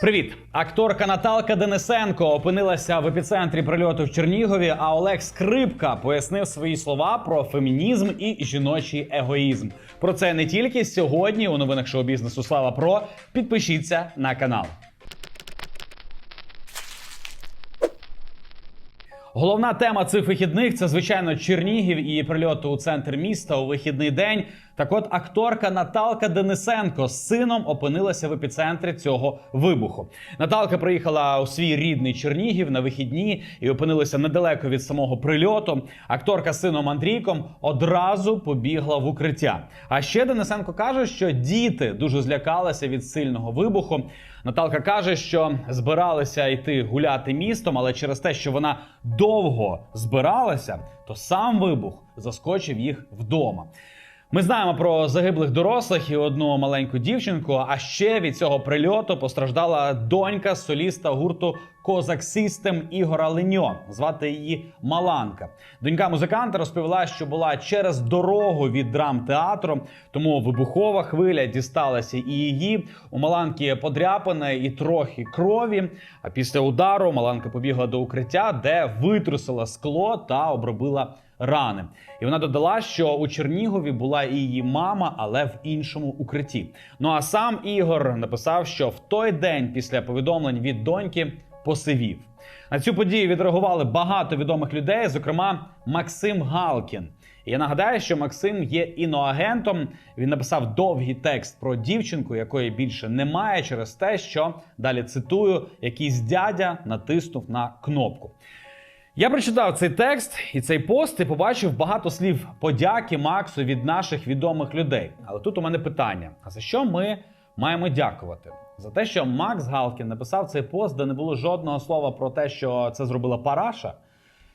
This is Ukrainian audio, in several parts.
Привіт, акторка Наталка Денисенко опинилася в епіцентрі прильоту в Чернігові. А Олег Скрипка пояснив свої слова про фемінізм і жіночий егоїзм. Про це не тільки сьогодні у новинах шоу бізнесу. Слава Про. Підпишіться на канал. Головна тема цих вихідних це звичайно Чернігів і прильоту у центр міста у вихідний день. Так от акторка Наталка Денисенко з сином опинилася в епіцентрі цього вибуху. Наталка приїхала у свій рідний Чернігів на вихідні і опинилася недалеко від самого прильоту. Акторка з сином Андрійком одразу побігла в укриття. А ще Денисенко каже, що діти дуже злякалися від сильного вибуху. Наталка каже, що збиралися йти гуляти містом, але через те, що вона довго збиралася, то сам вибух заскочив їх вдома. Ми знаємо про загиблих дорослих і одну маленьку дівчинку. А ще від цього прильоту постраждала донька соліста гурту Козак Систем Ігора Леньо. Звати її Маланка. Донька музиканта розповіла, що була через дорогу від драмтеатру, тому вибухова хвиля дісталася і її. У Маланки подряпане і трохи крові. А після удару Маланка побігла до укриття, де витрусила скло та обробила рани. І вона додала, що у Чернігові була і її мама, але в іншому укритті. Ну а сам Ігор написав, що в той день після повідомлень від доньки посивів. На цю подію відреагували багато відомих людей, зокрема Максим Галкін. І я нагадаю, що Максим є іноагентом. Він написав довгий текст про дівчинку, якої більше немає, через те, що далі цитую, якийсь дядя натиснув на кнопку. Я прочитав цей текст і цей пост і побачив багато слів подяки Максу від наших відомих людей. Але тут у мене питання: а за що ми маємо дякувати? За те, що Макс Галкін написав цей пост, де не було жодного слова про те, що це зробила Параша.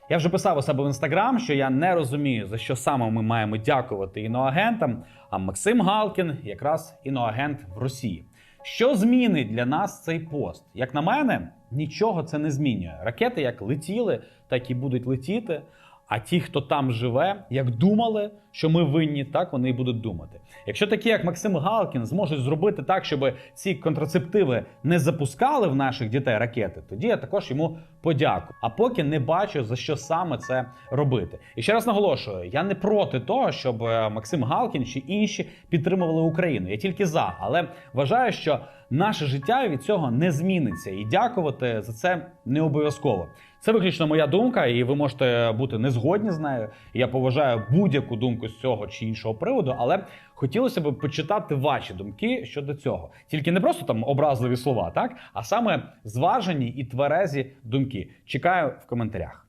Я вже писав у себе в інстаграм, що я не розумію, за що саме ми маємо дякувати іноагентам. А Максим Галкін якраз іноагент в Росії. Що змінить для нас цей пост? Як на мене, нічого це не змінює. Ракети як летіли, так і будуть летіти. А ті, хто там живе, як думали, що ми винні, так вони і будуть думати. Якщо такі, як Максим Галкін, зможуть зробити так, щоб ці контрацептиви не запускали в наших дітей ракети, тоді я також йому подякую. А поки не бачу за що саме це робити. І ще раз наголошую: я не проти того, щоб е, Максим Галкін чи інші підтримували Україну. Я тільки за, але вважаю, що наше життя від цього не зміниться, і дякувати за це не обов'язково. Це виключно моя думка, і ви можете бути не згодні з нею. Я поважаю будь-яку думку з цього чи іншого приводу, але хотілося б почитати ваші думки щодо цього. Тільки не просто там образливі слова, так а саме зважені і тверезі думки. Чекаю в коментарях.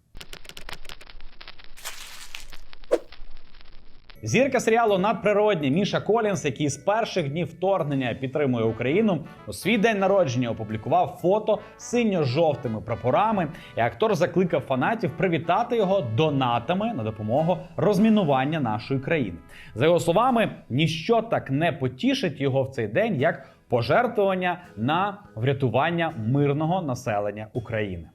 Зірка серіалу Надприродні Міша Колінс, який з перших днів вторгнення підтримує Україну, у свій день народження опублікував фото з синьо-жовтими прапорами, і актор закликав фанатів привітати його донатами на допомогу розмінування нашої країни. За його словами, ніщо так не потішить його в цей день, як пожертвування на врятування мирного населення України.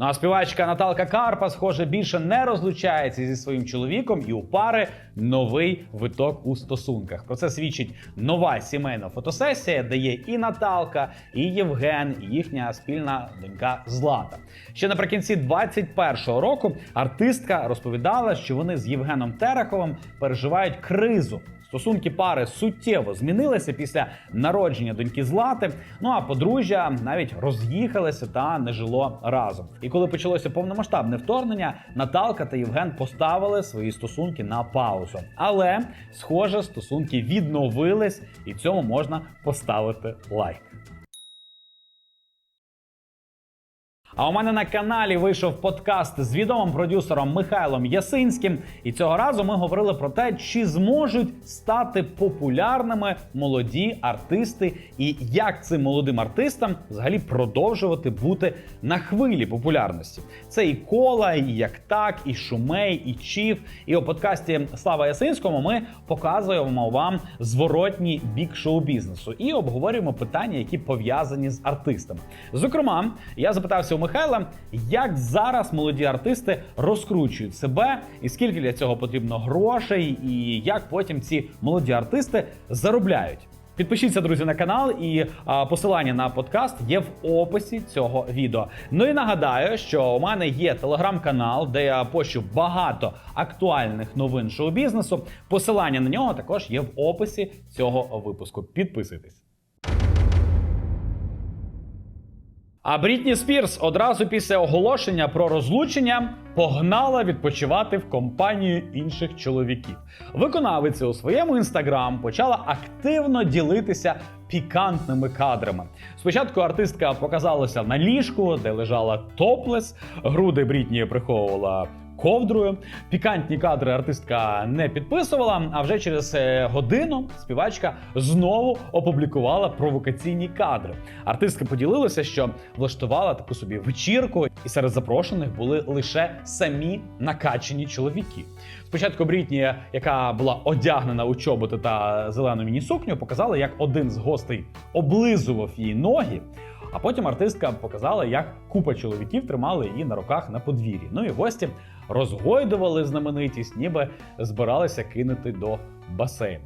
Ну а співачка Наталка Карпа, схоже, більше не розлучається зі своїм чоловіком, і у пари новий виток у стосунках. Про це свідчить нова сімейна фотосесія, де є і Наталка, і Євген, і їхня спільна донька Злата. Ще наприкінці 21-го року артистка розповідала, що вони з Євгеном Тереховим переживають кризу. Стосунки пари суттєво змінилися після народження доньки Злати. Ну а подружжя навіть роз'їхалися та не жило разом. І коли почалося повномасштабне вторгнення, Наталка та Євген поставили свої стосунки на паузу. Але, схоже, стосунки відновились, і цьому можна поставити лайк. А у мене на каналі вийшов подкаст з відомим продюсером Михайлом Ясинським. І цього разу ми говорили про те, чи зможуть стати популярними молоді артисти, і як цим молодим артистам взагалі продовжувати бути на хвилі популярності. Це і кола, і як так, і шумей, і чіф. І у подкасті Слава Ясинському ми показуємо вам зворотній бік шоу-бізнесу і обговорюємо питання, які пов'язані з артистами. Зокрема, я запитався у Михайла, як зараз молоді артисти розкручують себе, і скільки для цього потрібно грошей, і як потім ці молоді артисти заробляють. Підпишіться, друзі, на канал, і а, посилання на подкаст є в описі цього відео. Ну і нагадаю, що у мене є телеграм-канал, де я пощу багато актуальних новин шоу-бізнесу. Посилання на нього також є в описі цього випуску. Підписуйтесь. А Брітні Спірс одразу після оголошення про розлучення погнала відпочивати в компанію інших чоловіків. Виконавиця у своєму інстаграм почала активно ділитися пікантними кадрами. Спочатку артистка показалася на ліжку, де лежала топлес, груди Брітні приховувала ковдрою. Пікантні кадри артистка не підписувала. А вже через е, годину співачка знову опублікувала провокаційні кадри. Артистка поділилася, що влаштувала таку собі вечірку, і серед запрошених були лише самі накачані чоловіки. Спочатку Брітні, яка була одягнена у чоботи та зелену міні-сукню, показала, як один з гостей облизував її ноги. А потім артистка показала, як купа чоловіків тримали її на руках на подвір'ї. Ну і гості розгойдували знаменитість, ніби збиралися кинути до басейну.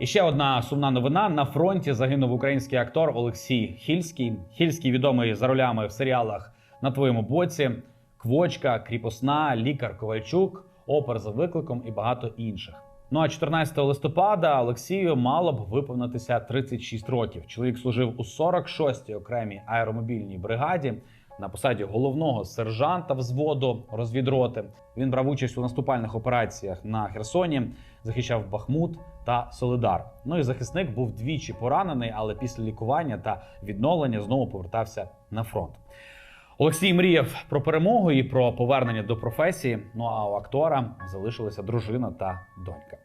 І ще одна сумна новина: на фронті загинув український актор Олексій Хільський. Хільський відомий за ролями в серіалах на твоєму боці, Квочка, Кріпосна, Лікар Ковальчук, Опер за викликом і багато інших. Ну а 14 листопада Олексію мало б виповнитися 36 років. Чоловік служив у 46-й окремій аеромобільній бригаді на посаді головного сержанта взводу розвідроти. Він брав участь у наступальних операціях на Херсоні, захищав Бахмут та Солидар. Ну і захисник був двічі поранений, але після лікування та відновлення знову повертався на фронт. Олексій мріяв про перемогу і про повернення до професії. Ну а у актора залишилися дружина та донька.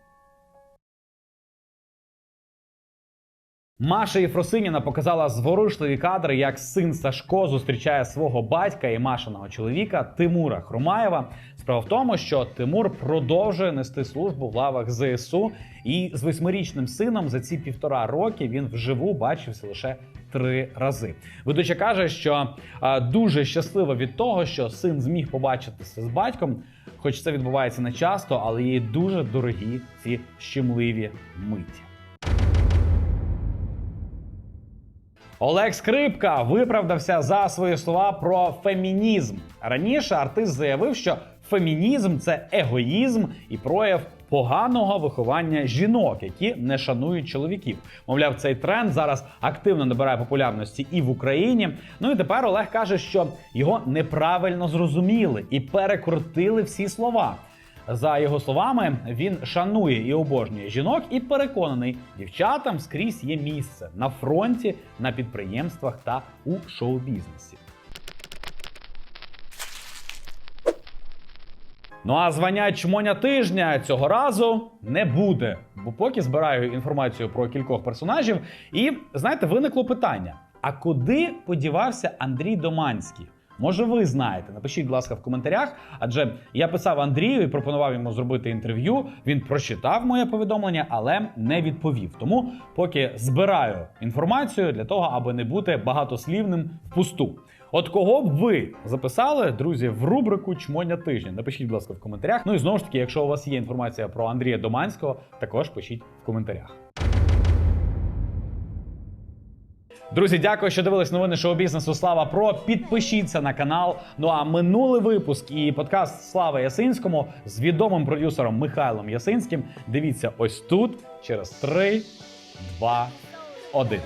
Маша Єфросиніна показала зворушливі кадри, як син Сашко зустрічає свого батька і Машиного чоловіка Тимура Хромаєва. Справа в тому, що Тимур продовжує нести службу в лавах ЗСУ, і з восьмирічним сином за ці півтора роки він вживу бачився лише три рази. Ведуча каже, що дуже щаслива від того, що син зміг побачитися з батьком, хоч це відбувається не часто, але їй дуже дорогі ці щемливі миті. Олег Скрипка виправдався за свої слова про фемінізм. Раніше артист заявив, що фемінізм це егоїзм і прояв поганого виховання жінок, які не шанують чоловіків. Мовляв, цей тренд зараз активно набирає популярності і в Україні. Ну і тепер Олег каже, що його неправильно зрозуміли і перекрутили всі слова. За його словами, він шанує і обожнює жінок і переконаний, дівчатам скрізь є місце на фронті, на підприємствах та у шоу-бізнесі. Ну а звання чмоня тижня цього разу не буде, бо поки збираю інформацію про кількох персонажів, і знаєте, виникло питання: а куди подівався Андрій Доманський? Може, ви знаєте? Напишіть, будь ласка, в коментарях. Адже я писав Андрію і пропонував йому зробити інтерв'ю. Він прочитав моє повідомлення, але не відповів. Тому поки збираю інформацію для того, аби не бути багатослівним впусту. От кого б ви записали, друзі, в рубрику Чмоня тижня? Напишіть, будь ласка, в коментарях. Ну і знову ж таки, якщо у вас є інформація про Андрія Доманського, також пишіть в коментарях. Друзі, дякую, що дивились новини шоу-бізнесу Слава Про. Підпишіться на канал. Ну а минулий випуск і подкаст Слава Ясинському з відомим продюсером Михайлом Ясинським. Дивіться ось тут через 3, 2, 1.